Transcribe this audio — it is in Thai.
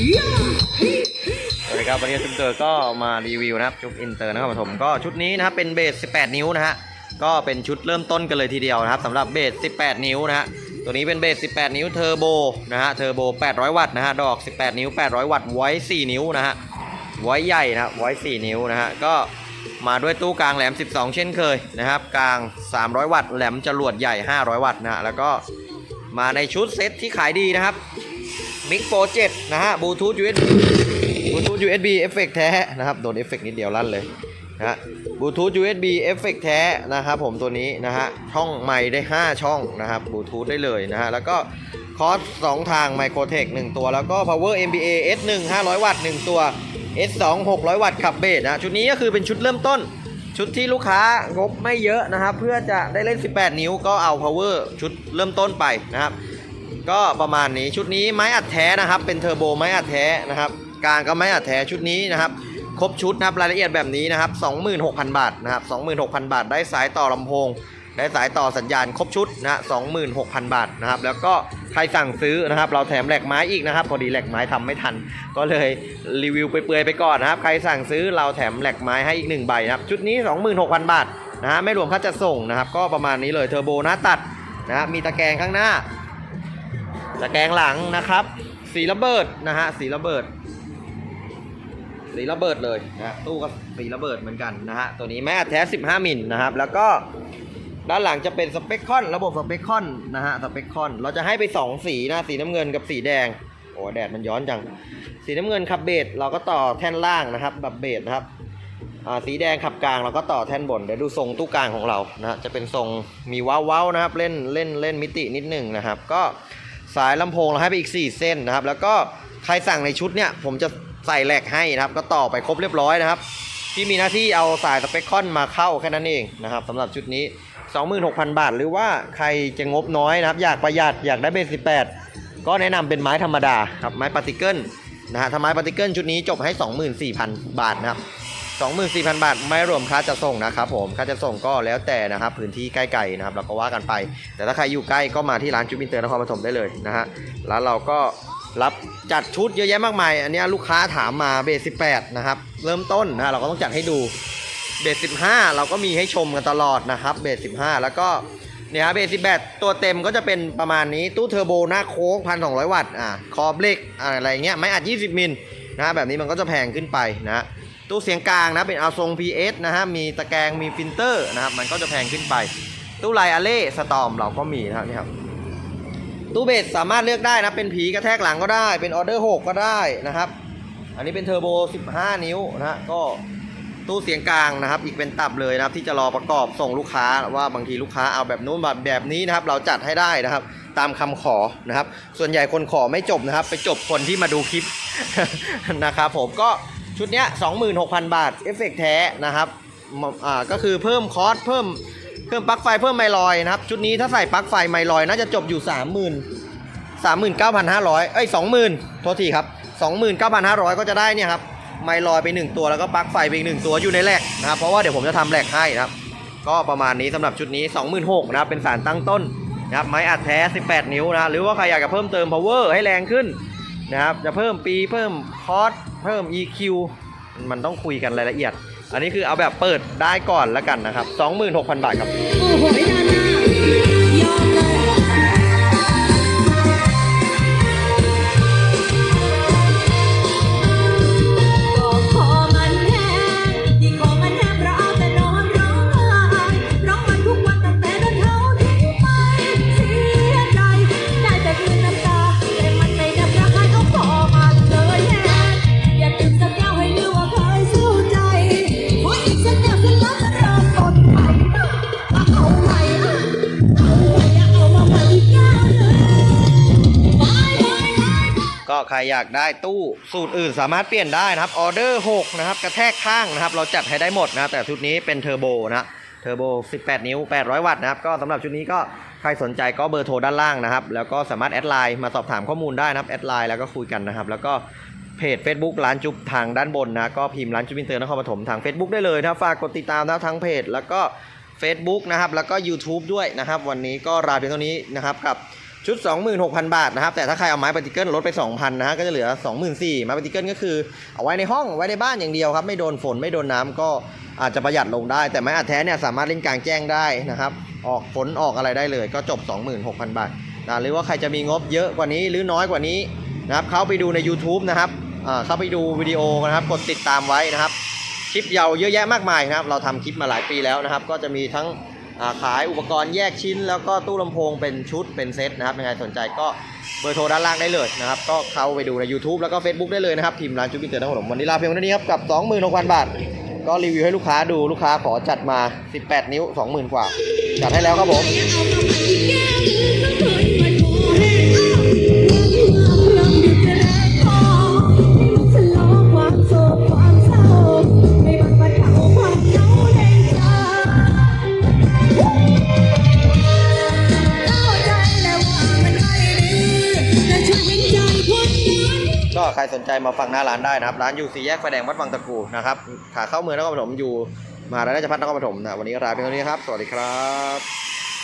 นี้จุ๊บเตอร์ก็มารีวิวนะครับจุ๊บอินเตอร์นะครับผมก็ชุดนี้นะครับเป็นเบส 18 นิ้วนะฮะก็เป็นชุดเริ่มต้นกันเลยทีเดียวนะครับสำหรับเบส 18 นิ้วนะฮะตัวนี้เป็นเบส 18 นิ้วเทอร์โบนะฮะเทอร์โบ 800 วัตต์นะฮะดอก 18 นิ้ว 800 วัตต์ไว้ 4 นิ้วนะฮะไว้ใหญ่นะไว้ 4 นิ้วนะฮะก็มาด้วยตู้กลางแหลม 12 เช่นเคยนะครับกลาง 300 วัตต์แหลมจรวดใหญ่ 500 วัตต์นะฮะแล้วก็มาในชุดเซตที่ขายดีนะครับ มิกโปร7นะฮะบลูทูธ USB บลูทูธ USB เอฟเฟกแท้นะครับ โดนเอฟเฟกนิดเดียวลั่นเลยนะฮะบลูทูธ USB เอฟเฟกแท้นะครับผมตัวนี้นะฮะช่องไมค์ได้ 5 ช่องนะครับบลูทูธได้เลยนะฮะแล้วก็คอร์ส2ทางไมโครเทค1ตัว แล้วก็ power MBA S1 500 วัตต์1ตัว S2 600 วัตต์ขับเบสนะชุดนี้ก็คือเป็นชุดเริ่มต้น ชุดที่ลูกค้างบไม่เยอะนะครับ เพื่อจะได้เล่น 18 นิ้วก็เอา power ชุดเริ่มต้นไปนะครับ ก็ประมาณนี้ชุดนี้ไม้อัดแท้นะครับ เป็นเทอร์โบไม้อัดแท้นะครับกลางก็ไม้อัดแท้ชุดนี้นะครับครบชุดนะครับรายละเอียดแบบนี้นะครับ 26,000 บาทนะครับ 26,000 บาท ได้สายต่อลำโพง ได้สายต่อสัญญาณครบชุดนะ26,000 บาทนะครับ แล้วก็ใครสั่งซื้อนะครับ เราแถมแหลกไม้อีกนะครับ พอดีแหลกไม้ทำไม่ทัน ก็เลยรีวิวไปเปลือยไปก่อนนะครับ ใครสั่งซื้อเราแถมแหลกไม้ให้อีกหนึ่งใบนะครับ ชุดนี้ 26,000 บาทนะฮะไม่รวมค่าจัดส่งนะครับ ก็ประมาณนี้เลยเทอร์โบหน้าตัดนะฮะมีตะแกรงข้างหน้า ตะแกรงหลังนะครับ สีระเบิดนะฮะสีระเบิด สีระเบิดเลยนะตู้ก็สีระเบิดเหมือนกันนะฮะตัวนี้แม่แท้ 15 มิลนะครับ แล้วก็ด้านหลังจะเป็นสเปคคอน ระบบสเปคคอนนะฮะสเปคคอนเราจะให้ไป 2 สีนะสีน้ำเงินกับสีแดงโอ้แดดมันย้อนจัง สีน้ำเงินขับเบสเราก็ต่อแท่นล่างนะครับแบบเบสนะครับสีแดงขับกลางเราก็ต่อแท่นบนเดี๋ยวดูทรงตู้กลางของเรานะฮะจะเป็นทรงมีว้าวๆนะครับ เล่นเล่นเล่นมิตินิดหนึ่งนะครับ ก็ สายลำโพงเราให้ไปอีก 4 เส้นนะครับ แล้วก็ใครสั่งในชุดเนี่ยผมจะใส่แหลกให้นะครับ ก็ต่อไปครบเรียบร้อยนะครับที่มีหน้าที่เอาสายสเปคคอนมาเข้าแค่นั้นเองนะครับสำหรับชุดนี้ 26,000 บาท หรือว่าใครจะงบน้อยนะครับ อยากประหยัดอยากได้เบส18 ก็แนะนำเป็นไม้ธรรมดาครับไม้ปาร์ติเกิลนะฮะถ้าไม้ปาร์ติเกิลชุดนี้จบให้ 24,000 บาทนะครับ 24,000 บาท ไม่รวมค่าจะส่งนะครับผมค่าจะส่งก็แล้วแต่นะครับพื้นที่ใกล้ๆนะครับเราก็ว่ากันไป แต่ถ้าใครอยู่ใกล้ก็มาที่ร้านจุบินเตอร์นครปฐมได้เลยนะฮะร้านเราก็รับจัดชุดเยอะแยะมากมาย อันนี้ลูกค้าถามมาเบส18นะครับเริ่มต้นนะเราก็ต้องจัดให้ดูเบส15เราก็มีให้ชมกันตลอดนะครับเบส15แล้วก็เนี่ยฮะเบส18ตัวเต็มก็จะเป็นประมาณนี้ตู้เทอร์โบหน้าโค้ง1,200วัตต์อ่าคอเบรกอะไรเงี้ยไม้อัด 20 มิลนะฮะแบบนี้มันก็จะแพงขึ้นไปนะ ตู้เสียงกลางนะเป็นเอาทรง PS นะฮะมีตะแกรงมีฟิลเตอร์นะครับมันก็จะแพงขึ้นไป ตู้ไลอาเล่สตอมเราก็มีนะครับนี่ครับตู้เบสสามารถเลือกได้นะเป็นผีกระแทกหลังก็ได้เป็นออเดอร์6ก็ได้นะครับ อันนี้เป็นเทอร์โบ 15 นิ้วนะฮะก็ตู้เสียงกลางนะครับอีกเป็นตับเลยนะครับที่จะรอประกอบส่งลูกค้าว่าบางทีลูกค้าเอาแบบนู้นแบบแบบนี้นะครับเราจัดให้ได้นะครับ ตามคำขอนะครับ ส่วนใหญ่คนขอไม่จบนะครับ ไปจบคนที่มาดูคลิปนะครับผมก็ ชุดเนี้ย26,000 บาทเอฟเฟกต์แท้นะครับอ่าก็คือเพิ่มคอสเพิ่มเพิ่มปลั๊กไฟเพิ่มไมลอยนะครับ ชุดนี้ถ้าใส่ปลั๊กไฟไมลอยน่าจะจบอยู่ 30,000 39,500 เอ้ย 20,000โทษทีครับ 29,500 ก็จะได้เนี่ยครับไมลอยไป 1 ตัวแล้วก็ปลั๊กไฟไปอีก1ตัวอยู่ในแหลกนะครับ เพราะว่าเดี๋ยวผมจะทำแหลกให้นะครับ ก็ประมาณนี้สำหรับชุดนี้ 26,000นะครับเป็นสารตั้งต้นนะครับไม้อัดแท้ 18 นิ้วนะ หรือว่าใครอยากจะเพิ่มเติม power ให้แรงขึ้น นะครับ จะเพิ่มปีเพิ่มคอสเพิ่ม EQ มันต้องคุยกันรายละเอียด อันนี้คือเอาแบบเปิดได้ก่อนแล้วกันนะครับ 26,000 บาทครับ โอ้โหไม่ทันอะ ใครอยากได้ตู้สูตรอื่นสามารถเปลี่ยนได้นะครับออเดอร์6นะครับกระแทกข้างนะครับ เราจัดให้ได้หมดนะแต่ชุดนี้เป็นเทอร์โบนะเทอร์โบ 18 นิ้ว 800 วัตต์นะครับ ก็สำหรับชุดนี้ก็ใครสนใจก็เบอร์โทรด้านล่างนะครับ แล้วก็สามารถแอดไลน์มาสอบถามข้อมูลได้นะครับ แอดไลน์แล้วก็คุยกันนะครับ แล้วก็เพจ Facebook ร้านจุ๊บทางด้านบนนะ ก็พิมพ์ร้านจุ๊บอินเตอร์นครปฐมทาง Facebook ได้เลยนะ ฝากกดติดตามนะทั้งเพจ แล้วก็ Facebook นะครับ แล้วก็ YouTube ด้วยนะครับ วันนี้ก็ลาเพียงเท่านี้นะครับกับ ชุด 26,000 บาทนะครับ แต่ถ้าใครเอาไม้ปฏิเกิลลดไป 2,000นะฮะก็จะเหลือ 24,000ไม้ปฏิเกิลก็คือเอาไว้ในห้องไว้ในบ้านอย่างเดียวครับ ไม่โดนฝนไม่โดนน้ำก็อาจจะประหยัดลงได้ แต่ไม้อัดแท้เนี่ยสามารถเล่นกลางแจ้งได้นะครับ ออกฝนออกอะไรได้เลย ก็จบ 26,000 บาทนะหรือว่าใครจะมีงบเยอะกว่านี้หรือน้อยกว่านี้นะครับเข้าไปดูใน YouTube นะครับเข้าไปดูวิดีโอนะครับกดติดตามไว้นะครับคลิปยาวเยอะแยะมากมายนะครับ เราทำคลิปมาหลายปีแล้วนะครับ ก็จะมีทั้ง ขายอุปกรณ์แยกชิ้น แล้วก็ตู้ลำโพงเป็นชุดเป็นเซตนะครับยังไงสนใจก็เบอร์โทรด้านล่างได้เลยนะครับ ก็เข้าไปดูใน YouTube แล้วก็ Facebook ได้เลยนะครับ ทีมร้านจุ๊บอินเตอร์นะครับผมวันนี้ลาเพียงเท่านี้ครับ กับ 26,000 บาท ก็รีวิวให้ลูกค้าดูลูกค้าขอจัดมา 18 นิ้ว 20,000 กว่า จัดให้แล้วครับผม ใครสนใจมาฟังหน้าร้านได้นะครับ ร้านอยู่สี่แยกไฟแดงวัดวังตะกูนะครับ ขาเข้าเมืองนครปฐมอยู่ มาวิทยาลัยราชภัฒนครปฐมนะวันนี้ลาเพียงเท่านี้ครับ สวัสดีครับ